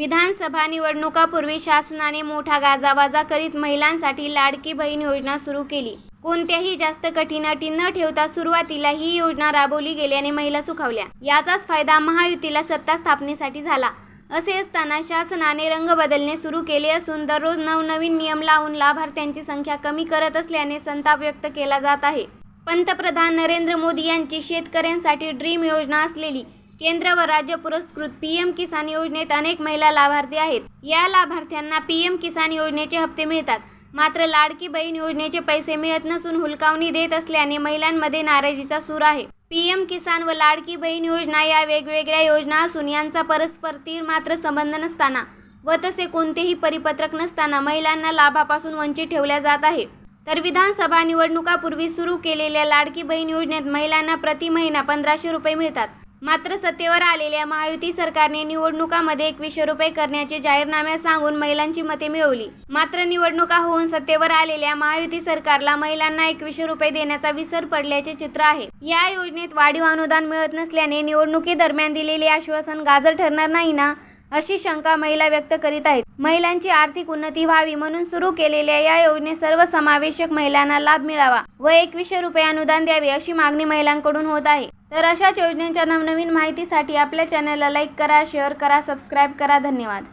विधानसभा निवडणुकापूर्वी शासनाने मोठा गाजावाजा करीत महिलांसाठी लाडकी बहीण योजना सुरू केली. कोणत्याही जास्त कठीण अटी न ठेवता सुरुवातीला ही योजना राबवली गेल्याने महिला सुखावल्या. याचाच फायदा महायुतीला सत्ता स्थापनेसाठी झाला. असे असताना शासनाने रंग बदलणे सुरू केले असून दररोज नवनवीन नियम लावून लाभार्थ्यांची संख्या कमी करत असल्याने संताप व्यक्त केला जात आहे. पंतप्रधान नरेंद्र मोदी यांची शेतकऱ्यांसाठी ड्रीम योजना असलेली केंद्र व राज्य पुरस्कृत पी एम किसान योजनेत अनेक महिला लाभार्थी आहेत. या लाभार्थ्यांना पी एम किसान योजनेचे हप्ते मिळतात. मात्र लाडकी बहीण योजनेचे पैसे मिळत नसून हुलकावणी देत असल्याने महिलांमध्ये नाराजीचा सूर आहे. पी एम किसान व लाडकी बहीण योजना या वेगवेगळ्या योजना असून यांचा परस्पर तीर मात्र संबंध नसताना व तसे कोणतेही परिपत्रक नसताना महिलांना लाभापासून वंचित ठेवल्या जात आहे. तर विधानसभा निवडणुकापूर्वी सुरू केलेल्या लाडकी बहीण योजनेत महिलांना प्रति महिना पंधराशे रुपये मिळतात. मात्र सत्तेवर आलेल्या महायुती सरकारने निवडणुकामध्ये एकवीसशे रुपये करण्याचे जाहीरनाम्यात सांगून महिलांची मते मिळवली. मात्र निवडणुका होऊन सत्तेवर आलेल्या महायुती सरकारला महिलांना एकवीसशे रुपये देण्याचा विसर पडल्याचे चित्र आहे. या योजनेत वाढीव अनुदान मिळत नसल्याने निवडणुकीदरम्यान दिलेले आश्वासन गाजर ठरणार नाही ना अशी शंका महिला व्यक्त करीत आहेत. महिलांची आर्थिक उन्नती व्हावी म्हणून सुरू केलेल्या या योजनेत सर्वसमावेशक महिलांना लाभ मिळावा व एकवीसशे रुपये अनुदान द्यावे अशी मागणी महिलांकडून होत आहे. तर अशाच योजनेच्या नवनवीन माहितीसाठी आपल्या चॅनलला लाईक करा शेअर करा सबस्क्राईब करा. धन्यवाद.